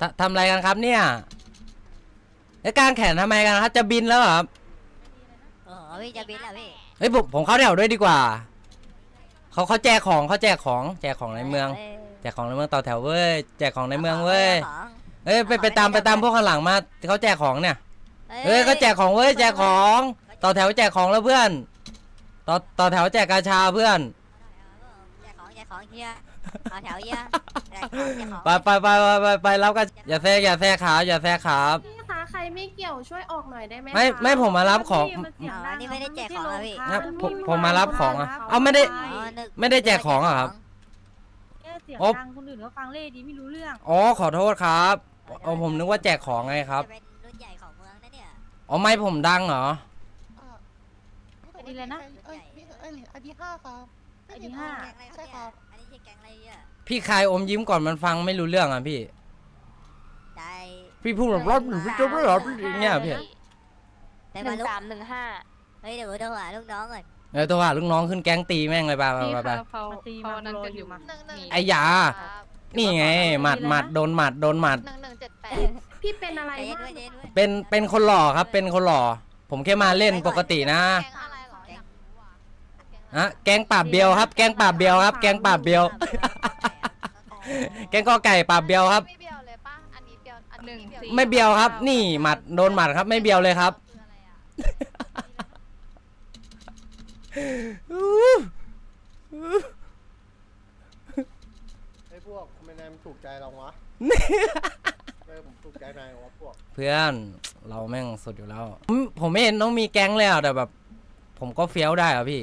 ททำอะไรกันครับเนี่ยแล้วกางแขนทำไมกันครับจะบินแล้วเหรอครับโอ้โหพี่จะบินแล้วพี่เฮ้ยผมผมเข้าแถวด้วยดีกว่าเขาเขาแจกของเขาแจกของ แจกของในเมือง แจกของในเมืองต่อแถวเว้ยแจกของในเมืองเว้ยเอ้ยไปไปตามไปตามพวกข้างหลังมาเขาแจกของเนี่ยเอ้ยก็แจกของเว้ยแจกของ ต่อแถวแจกของแล้วเพื่อน ต่อต่อแถวแจกกาชาเพื่อนแจกของแจกของเฮียเอาแถวเฮีย แจกของแจกของไปไปไปไปไปไปแล้วกันอย่าแทรกอย่าแทรกขาอย่าแทรกครับ พี่คะใครไม่เกี่ยวช่วยออกหน่อยได้ไหมไม่คะไม่ผมมารับของพี่นเสียงดังนี่ไม่ได้แจกของแล้วพี่ นะผมผมมารับของอะเอาไม่ได้ อ๋อนึกไม่ได้แจกของเหรอครับเนี่ยเสียงโอ๊บดังคนอื่นเขาฟังเล่ดีไม่รู้เรื่อง อ๋อขอโทษครับอ๋อผมนึกว่าแจกของไงครับจะเป็นรุ่นใหญ่ของเมืองนะเนี่ย อ๋อไม่ผมดังเหรอ อันนี้เลยนะ เอ้ยนี่เอ้ยอันที่ห้าครับอันที่ห้าแกงอะไรใช่คครัรับบอันนี้ ชื่อแกงอะไรอะพี่คายอมยิ้มก่อนมันฟังไม่รู้เรื่องอะพี่ ได้พี่พูดแบบร้อนพี่จะไม่หรอเนี่ยพี่ได้หมานึ่งลูกสามหนึ่งห้าเฮ้ยเดี๋ยวเดี๋ยวหาลูกน้องก่อนเออตัวว่าลูกน้องขึ้นแก๊งตีแม่งเลยไปไปไปไปเขามาตีเขามานั้นรอกันออยู่ยู่มามา หนึ่งหนึ่งไอ้ยา นี่ไงหมัดหมัดโดนหมัดโดนหมัด หนึ่งหนึ่งเจ็ดแปดพี่เป็นอะไรใจเย็นมาด้วยกใจเย็นด้วยเป็นเป็นคนหล่อครับ เป็นคนหล่อ ผมแค่มาเล่นปกตินะ แกงอะไรเหรออยากรู้อะ ฮะแกงปราบเบียวครับ แกงปราบเบียวครับ แกงปราบเบียว แกงกอไก่ปราบเบียวครับ ไม่เบี้ยวเลยป่ะ อันนี้เบี้ยวอันหนึ่นี้งเบี้ยวสี่ไม่เบียวครับ นี่หมัดโดนหมัดครับ ไม่เบียวเลยครับคืออะไรอะไอ้พวกทำไมนายมันถูกใจเราวะเออผมถูกใจนายวะพวก เพื่อนเราแม่งสุดอยู่แล้ว ผมผมไม่เห็นต้องมีแก๊งเลยอะแต่แบบ ผมก็เฟี้ยวได้อะพี่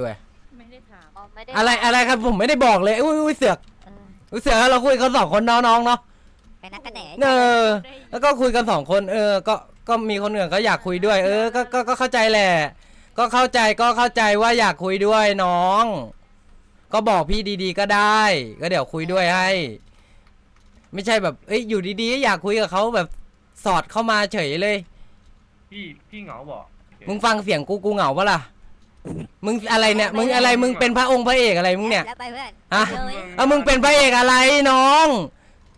ด้วย ไม่ได้ถาม อ๋อไม่ได้อะไรอะไรครับผมไม่ได้บอกเลยอุ้ยอุ้ยเสือกเอออุ้ยเสือกเราคุยกันสองคนน้องๆเนาะไปนักกันแหนเออ แล้วก็คุยกันสองคน เออ ก็ก็มีคนอื่นก็อยากคุยด้วย เออก็ก็ก็เข้าใจแหละ ก็เข้าใจก็เข้าใจว่าอยากคุยด้วยน้อง ก็บอกพี่ดีๆก็ได้ ก็เดี๋ยวคุยด้วยให้ ไม่ใช่แบบเอ้ยอยู่ดีๆอยากคุยกับเขาแบบสอดเข้ามาเฉยเลย พี่พี่เหงาบอกมึงฟังเสียงกูกูเหงาปะล่ะ มึงอะไรเนี่ย มึงอะไรมึงเป็นพระองค์พระเอกอะไรมึงเนี่ย แล้วไปเพื่อนฮะเจอเว้ยเอามึงเป็นพระเอกอะไรน้อง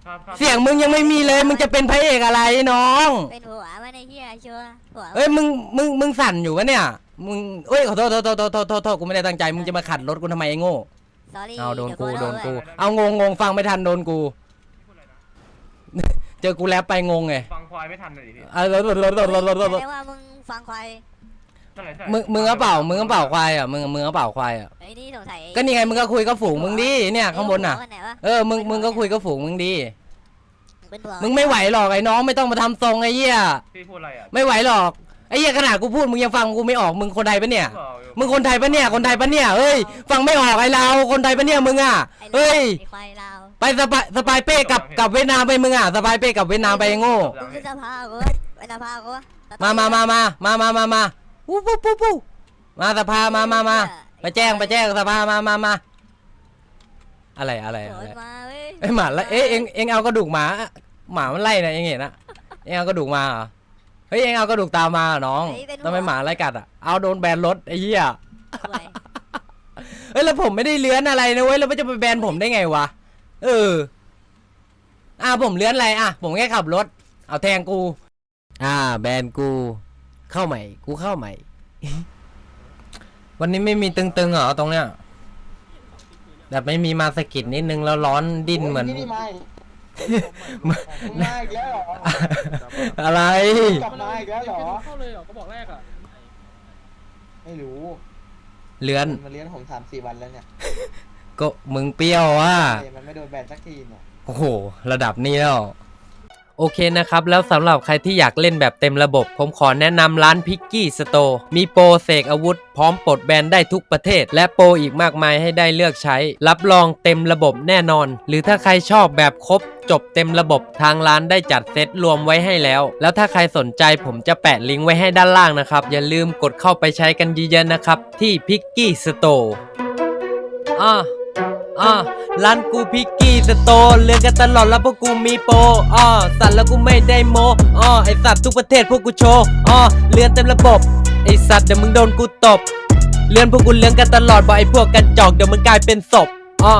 ครับครับเสียงมึงยังไม่มีเลย มึงจะเป็นพระเอกอะไรน้อง เป็นหัวมันไอ้เหี้ยชัวร์หัวเอ้ยมึงมึงมึงสั่นอยู่วะเนี่ย มึงเอ้ยขอโทษโทษโทษโทษโทษโทษโทษกูไม่ได้ตั้งใจ มึงจะมาขัดรถกูทำไมไอ้โง่ sorry เอาโดนกูเยวโดนกูด้วยเอางงงงฟังไม่ทันโดนกู พูดอะไรนะเจอกูแลบไปงงไงฟังควายไม่ทันเลยดิพี่เออรถรถรถรถรถรถรถแสดงว่ามึงฟังควายใช่ใช่มึงมึงกระเป๋ามึงกระเป๋าควายอะมึงมึงกระเป๋าควายอะไอ้นี่สงสัยก็นี่ไงมึงก็คุยกับฝูงมึงดิเนี่ยข้างบนน่ะหัวไหนวะเออมึงมึงก็คุยกับฝูงมึงดิเป็นหัวมึงไม่ไหวหรอกไอ้น้องไม่ต้องมาทำทรงไอ้เหี้ยพี่พูดอะไรอะไม่ไหวหรอกไอ้เหี้ยขนาดกูพูดมึงยังฟังกูไม่ออกมึงคนไทยปะเนี่ยบอกอยู่มึงคนไทยปะเนี่ยคนไทยปะเนี่ยเฮ้ยฟังไม่ออกไอ้เราคนไทยปะเนี่ยมึงอะไอ้เฮ้ยไอ้ควายลาวไปสปายสปายเป้กับกับเวียดนามไปมึงอะสปายเป้กับเวียดนามไปไอ้โง่ มึงคือสภากูเป็นสภากูมามามามามามามามา ปุ๊บปุ๊บปุ๊บปุ๊บมาสภามามามาไปแจ้งไปแจ้งสภามามามาอะไรอะไรโดอะไรนมาเว้ยเอ้ยหมาละเอ้ยเอ็งเอ็งเอากระดูกหมาหมามันไล่นะเอ็งเห็นอะเอ็งเอากระดูกมาเหรอเฮ้ยเอ็งเอากระดูกตามมาเหรอน้องทำไมหมาไล่กัดอะเอาโดนแบนรถไอ้เหี้ย ป่วยเฮ้ยแล้วผมไม่ได้เลื้อนอะไรนะเว้ยแล้วมันจะไปแบนผมได้ไงวะเอออ่าผมเลื้อนอะไรอะผมแค่ขับรถ เอาแทงกู อ่า แบนกู เข้าใหม่ กูเข้าใหม่ วันนี้ไม่มีตึงๆเหรอตรงเนี้ยแบบไม่มีมาสะกิดนิดนึงแล้วร้อนดิ้นเหมือน นี่นี่มาอีกมาอีกแล้วเหรออะไรกลับมาอีกแล้วเหรอ เข้าเลยเหรอก็บอกแรกอะไม่รู้เลื้อนมันเลี้ยงผมสามสี่วันแล้วเนี่ยก็มึงเปรี้ยวอะแต่มันไม่โดนแบนสักทีเนี่ยโอ้โห ระดับนี้แล้ว โอเคนะครับ แล้วสำหรับใครที่อยากเล่นแบบเต็มระบบ ผมขอแนะนำร้านพิกกี้สโตร์มีโปรเสกอาวุธ พร้อมปลดแบนได้ทุกประเทศ และโปรอีกมากมายให้ได้เลือกใช้ รับรองเต็มระบบแน่นอน หรือถ้าใครชอบแบบครบจบเต็มระบบทางร้านได้จัดเซตรวมไว้ให้แล้ว แล้วถ้าใครสนใจผมจะแปะลิงก์ไว้ให้ด้านล่างนะครับ อย่าลืมกดเข้าไปใช้กันเยอะๆนะครับ ที่พิกกี้สโตร์อ่า อ่าร้านกูพิกกี้สโตเลืองกันตลอดแล้วพวกกูมีโปอ่าสัตว์แล้วกูไม่ได้โมอ่าไอสัตว์ทุกประเทศพวกกูโชว์อ่าเลือนเต็มระบบ ไอสัตว์เดี๋ยวมึงโดนกูตบ เลือนพวกกูเลือนกันตลอดบอกไอพวกกันจอกเดี๋ยวมึงกลายเป็นศพอ่า